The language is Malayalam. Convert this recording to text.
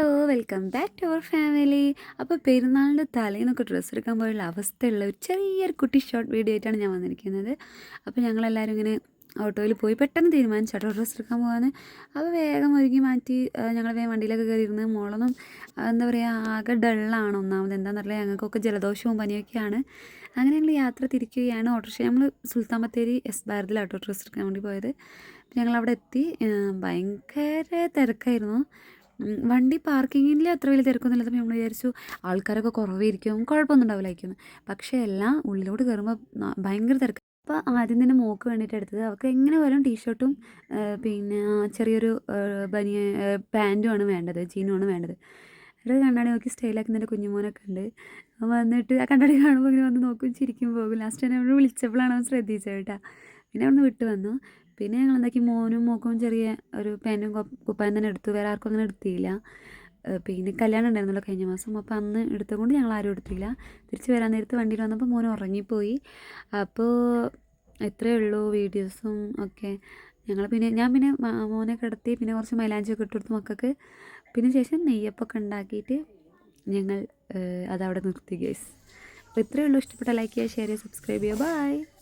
Hello welcome back to our family അപ്പോൾ പെരുന്നാളിന്റെ തലേന്നൊക്കെ ഡ്രസ്സ് എടുക്കാൻ പോയുള്ള അവസ്ഥയുള്ള ഒരു ചെറിയൊരു കുട്ടി ഷോർട്ട് വീഡിയോ ആയിട്ടാണ് ഞാൻ വന്നിരിക്കുന്നത്. അപ്പോൾ ഞങ്ങളെല്ലാവരും ഇങ്ങനെ ഓട്ടോയിൽ പോയി പെട്ടെന്ന് തീരുമാനിച്ചു കേട്ടോ ഡ്രസ്സ് എടുക്കാൻ പോകാൻ അപ്പോൾ വേഗം ഒരുങ്ങി മാറ്റി ഞങ്ങൾ വേഗം വണ്ടിയിലൊക്കെ കയറിയിരുന്ന് മോളൊന്നും എന്താ പറയുക ആകെ ഡള്ളാണ് ഒന്നാമത്. എന്താണെന്ന് പറയുക ഞങ്ങൾക്കൊക്കെ ജലദോഷവും പനിയൊക്കെയാണ്. അങ്ങനെ ഞങ്ങൾ യാത്ര തിരിക്കുകയാണ്. ഓട്ടോറിക്ഷ നമ്മൾ സുൽത്താൻ ബത്തേരി എസ് ഭാരതിലാട്ടോ ഡ്രസ്സ് എടുക്കാൻ വേണ്ടി പോയത്. ഞങ്ങൾ അവിടെ എത്തി ഭയങ്കര തിരക്കായിരുന്നു. വണ്ടി പാർക്കിങ്ങിൽ അത്ര വലിയ തിരക്കൊന്നുമില്ല നമ്മൾ വിചാരിച്ചു ആൾക്കാരൊക്കെ കുറവായിരിക്കും കുഴപ്പമൊന്നും ഉണ്ടാവില്ലായിരിക്കും പക്ഷേ എല്ലാം ഉള്ളിലോട്ട് കയറുമ്പോൾ ഭയങ്കര തിരക്ക്. അപ്പോൾ ആദ്യം തന്നെ മോക്ക് വേണ്ടിയിട്ട് എടുത്തത്. അവൾക്ക് എങ്ങനെ വരും ടീഷർട്ടും പിന്നെ ചെറിയൊരു ബനിയ പാന്റുമാണ് വേണ്ടത് ജീനുമാണ് വേണ്ടത്. എന്നിട്ട് കണ്ണാടി നോക്കി സ്റ്റൈലാക്കുന്ന എന്റെ കുഞ്ഞുമോനൊക്കെ ഉണ്ട്. വന്നിട്ട് ആ കണ്ണാടി കാണുമ്പോൾ ഇങ്ങനെ വന്ന് നോക്കും ചിരിക്കും പോകും. ലാസ്റ്റ് തന്നെ നമ്മൾ വിളിച്ചപ്പോഴാണ് അവൻ ശ്രദ്ധിച്ചത് കേട്ടോ. പിന്നെ അവിടെ നിന്ന് വിട്ട് വന്നു. പിന്നെ ഞങ്ങൾ എന്താക്കി മോനും മോക്കും ചെറിയ ഒരു പേനും കുപ്പായം തന്നെ എടുത്തു. വേറെ ആർക്കും അങ്ങനെ എടുത്തില്ല. പിന്നെ കല്യാണം ഉണ്ടായിരുന്നല്ലോ കഴിഞ്ഞ മാസം. അപ്പോൾ അന്ന് എടുത്തുകൊണ്ട് ഞങ്ങൾ ആരും എടുത്തില്ല. തിരിച്ച് വരാൻ നേരത്ത് വണ്ടിയിൽ വന്നപ്പോൾ മോൻ ഉറങ്ങിപ്പോയി. അപ്പോൾ എത്രയേ ഉള്ളൂ വീഡിയോസും ഒക്കെ. ഞങ്ങൾ പിന്നെ ഞാൻ പിന്നെ മോനെ കിടത്തി പിന്നെ കുറച്ച് മൈലാഞ്ചിയൊക്കെ കൊടുത്ത് മക്കൾക്ക്. പിന്നെ ശേഷം നെയ്യപ്പൊക്കെ ഉണ്ടാക്കിയിട്ട് ഞങ്ങൾ അതവിടെ നിർത്തി ഗേസ് അപ്പോൾ എത്രയേ ഉള്ളൂ. ഇഷ്ടപ്പെട്ട ലൈക്ക് ചെയ്യുക ഷെയർ ചെയ്യുക സബ്സ്ക്രൈബ് ചെയ്യുക. ബൈ